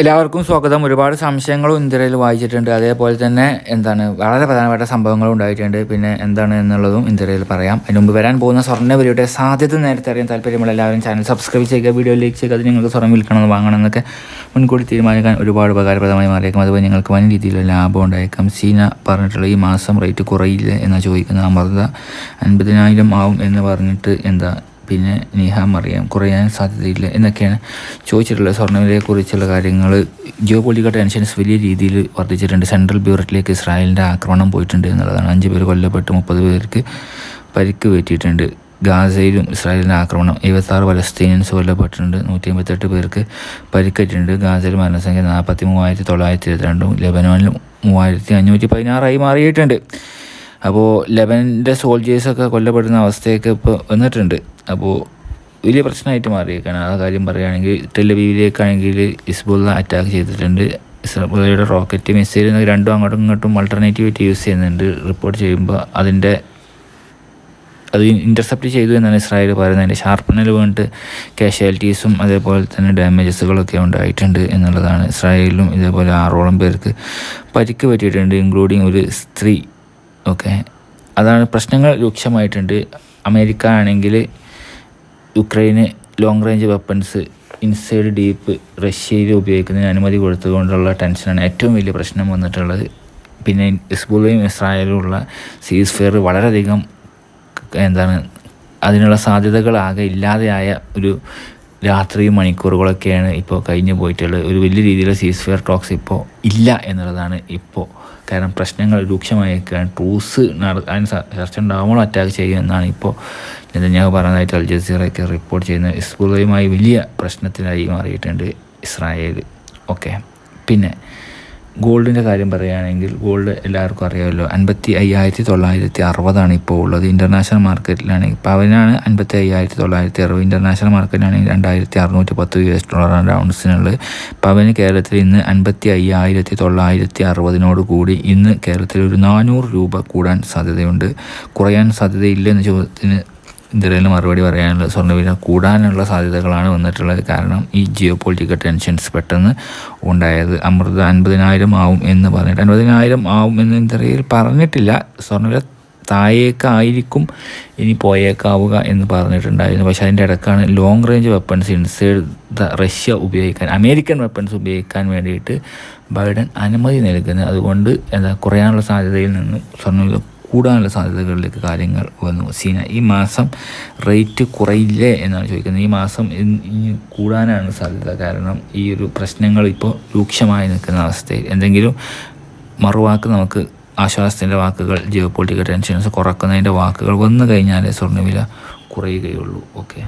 എല്ലാവർക്കും സ്വാഗതം. ഒരുപാട് സംശയങ്ങളും ഇന്ത്യയിൽ വായിച്ചിട്ടുണ്ട്. അതേപോലെ തന്നെ എന്താണ് വളരെ പ്രധാനപ്പെട്ട സംഭവങ്ങളും ഉണ്ടായിട്ടുണ്ട്. പിന്നെ എന്താണ് എന്നുള്ളതും ഇന്ത്യയിൽ പറയാം. അതിന് മുമ്പ് വരാൻ പോകുന്ന സ്വർണവിലയുടെ സാധ്യത നേരത്തെ അറിയാൻ താല്പര്യമുള്ള എല്ലാവരും ചാനൽ സബ്സ്ക്രൈബ് ചെയ്യുക വീഡിയോ ലൈക്ക് ചെയ്യുക. അത് നിങ്ങൾക്ക് സ്വർണം വിൽക്കണം വാങ്ങണം എന്നൊക്കെ മുൻകൂട്ടി തീരുമാനിക്കാൻ ഒരുപാട് ഉപകാരപ്രദമായി മാറിയേക്കും. അതുപോലെ നിങ്ങൾക്ക് വൻ രീതിയിലുള്ള ലാഭം ഉണ്ടായേക്കാം. സീന പറഞ്ഞിട്ടുള്ള ഈ മാസം റേറ്റ് കുറയില്ല എന്നാണ് ചോദിക്കുന്നത് അമൃത അൻപതിനായിരം ആവും എന്ന് പറഞ്ഞിട്ട് എന്താ പിന്നെ നിഹാം അറിയാം. കുറയാൻ സാധ്യതയില്ല എന്നൊക്കെയാണ് ചോദിച്ചിട്ടുള്ളത്. സ്വർണവിലയെക്കുറിച്ചുള്ള കാര്യങ്ങൾ. ജിയോ പൊളിറ്റിക്കൽ ടെൻഷൻസ് വലിയ രീതിയിൽ വർദ്ധിച്ചിട്ടുണ്ട്. സെൻട്രൽ ബ്യൂററ്റിലേക്ക് ഇസ്രായേലിന്റെ ആക്രമണം പോയിട്ടുണ്ട് എന്നുള്ളതാണ്. അഞ്ച് പേർ കൊല്ലപ്പെട്ട് മുപ്പത് പേർക്ക് പരിക്ക് പറ്റിയിട്ടുണ്ട്. ഗാസയിലും ഇസ്രായേലിന്റെ ആക്രമണം എഴുപത്താറ് പലസ്തീനിയൻസ് കൊല്ലപ്പെട്ടിട്ടുണ്ട്. നൂറ്റി അമ്പത്തെട്ട് പേർക്ക് പരിക്കേറ്റിട്ടുണ്ട്. ഗാസയിൽ മരണസംഖ്യ നാൽപ്പത്തി മൂവായിരത്തി തൊള്ളായിരത്തി ഇരുപത്തിരണ്ടും ലെബനോനിൽ മൂവായിരത്തി അഞ്ഞൂറ്റി പതിനാറായി മാറിയിട്ടുണ്ട്. അപ്പോൾ ലെബനന്റെ സോൾജേഴ്സൊക്കെ കൊല്ലപ്പെടുന്ന അവസ്ഥയൊക്കെ ഇപ്പോൾ വന്നിട്ടുണ്ട്. അപ്പോൾ വലിയ പ്രശ്നമായിട്ട് മാറിയേക്കാണ്. ആ കാര്യം പറയുകയാണെങ്കിൽ ടെലവീവിലേക്കാണെങ്കിൽ ഇസ്ബുള്ള അറ്റാക്ക് ചെയ്തിട്ടുണ്ട്. ഇസ്ബുള്ളയുടെ റോക്കറ്റ് മിസൈൽ രണ്ടും അങ്ങോട്ടും ഇങ്ങോട്ടും ആയിട്ട് യൂസ് ചെയ്യുന്നുണ്ട്. റിപ്പോർട്ട് ചെയ്യുമ്പോൾ അതിന്റെ അത് ഇന്റർസെപ്റ്റ് ചെയ്തു എന്നാണ് ഇസ്രായേൽ പറയുന്നത്. അതിന്റെ ഷാർപ്പനിൽ വീണിട്ട് കാഷ്വാലിറ്റീസും അതേപോലെ തന്നെ ഡാമേജസുകളൊക്കെ ഉണ്ടായിട്ടുണ്ട് എന്നുള്ളതാണ്. ഇസ്രായേലിലും ഇതേപോലെ ആറോളം പേർക്ക് പരിക്ക് പറ്റിയിട്ടുണ്ട് ഇൻക്ലൂഡിങ് ഒരു സ്ത്രീ. ഓക്കെ. അതാണ് പ്രശ്നങ്ങൾ രൂക്ഷമായിട്ടുണ്ട്. അമേരിക്ക ആണെങ്കിൽ യുക്രൈന് long range weapons inside deep റഷ്യയിൽ ഉപയോഗിക്കുന്നതിന് അനുമതി കൊടുത്തുകൊണ്ടുള്ള ടെൻഷനാണ് ഏറ്റവും വലിയ പ്രശ്നം വന്നിട്ടുള്ളത്. പിന്നെ ഇസ്ബുലയും ഇസ്രായേലും ഉള്ള സീസ് ഫെയർ വളരെയധികം എന്താണ് അതിനുള്ള സാധ്യതകളാകെ ഇല്ലാതെയായ ഒരു രാത്രിയും മണിക്കൂറുകളൊക്കെയാണ് ഇപ്പോൾ കഴിഞ്ഞു പോയിട്ടുള്ളത്. ഒരു വലിയ രീതിയിലുള്ള സീസ് ഫെയർ ടോക്സ് ഇപ്പോൾ ഇല്ല എന്നുള്ളതാണ് ഇപ്പോൾ കാരണം പ്രശ്നങ്ങൾ രൂക്ഷമായേക്കാണ്. ട്രൂസ് അതിന് ചർച്ച ഉണ്ടാകുമ്പോൾ അറ്റാക്ക് ചെയ്യുമെന്നാണ് ഇപ്പോൾ ഞാൻ പറഞ്ഞതായിട്ട് അൽ ജസീറയൊക്കെ റിപ്പോർട്ട് ചെയ്യുന്ന ഇസ്ബുലയുമായി വലിയ പ്രശ്നത്തിനായി മാറിയിട്ടുണ്ട് ഇസ്രായേൽ. ഓക്കെ പിന്നെ ഗോൾഡിന്റെ കാര്യം പറയുകയാണെങ്കിൽ ഗോൾഡ് എല്ലാവർക്കും അറിയാമല്ലോ. അൻപത്തി അയ്യായിരത്തി തൊള്ളായിരത്തി അറുപതാണ് ഇപ്പോൾ ഉള്ളത് ഇന്റർനാഷണൽ മാർക്കറ്റിലാണെങ്കിൽ. പവനാണ് അൻപത്തി അയ്യായിരത്തി തൊള്ളായിരത്തി അറുപത് ഇന്റർനാഷണൽ മാർക്കറ്റിലാണെങ്കിൽ രണ്ടായിരത്തി അറുന്നൂറ്റി പത്ത് യു എസ് ഡോളറാണ് റൗണ്ട്സിനുള്ളത്. പവന് കേരളത്തിൽ ഇന്ന് അൻപത്തി അയ്യായിരത്തി തൊള്ളായിരത്തി അറുപതിനോട് കൂടി ഇന്ന് കേരളത്തിൽ ഒരു നാനൂറ് രൂപ കൂടാൻ സാധ്യതയുണ്ട്. കുറയാൻ സാധ്യതയില്ലെന്ന് ചോദ്യത്തിന് ഇന്ത്യയിൽ മറുപടി പറയാനുള്ള സ്വർണവില കൂടാനുള്ള സാധ്യതകളാണ് വന്നിട്ടുള്ളത്. കാരണം ഈ ജിയോ പൊളിറ്റിക്കൽ ടെൻഷൻസ് പെട്ടെന്ന് ഉണ്ടായത് അമൃത അൻപതിനായിരം ആവും എന്ന് പറഞ്ഞിട്ട് അൻപതിനായിരം ആവും എന്ന് ഇന്ത്യയിൽ പറഞ്ഞിട്ടില്ല. സ്വർണവില താഴേക്കായിരിക്കും ഇനി പോയേക്കാവുക എന്ന് പറഞ്ഞിട്ടുണ്ടായിരുന്നു. പക്ഷേ അതിന്റെ ഇടക്കാണ് long range weapons inside the Russia ഉപയോഗിക്കാൻ അമേരിക്കൻ വെപ്പൺസ് ഉപയോഗിക്കാൻ വേണ്ടിയിട്ട് ബൈഡൻ അനുമതി നൽകുന്നത്. അതുകൊണ്ട് എന്താ കുറയാനുള്ള സാധ്യതയിൽ നിന്ന് സ്വർണവില കൂടാനുള്ള സാധ്യതകളിലേക്ക് കാര്യങ്ങൾ വന്നു. സീന ഈ മാസം റേറ്റ് കുറയില്ലേ എന്നാണ് ചോദിക്കുന്നത്. ഈ മാസം കൂടാനാണ് സാധ്യത. കാരണം ഈ ഒരു പ്രശ്നങ്ങൾ ഇപ്പോൾ രൂക്ഷമായി നിൽക്കുന്ന അവസ്ഥയിൽ എന്തെങ്കിലും മറുവാക്ക് നമുക്ക് ആശ്വാസത്തിന്റെ വാക്കുകൾ ജിയോ പൊളിറ്റിക്കൽ ടെൻഷൻസ് കുറക്കുന്നതിന്റെ വാക്കുകൾ വന്നു കഴിഞ്ഞാലേ സ്വർണവില കുറയുകയുള്ളൂ. ഓക്കെ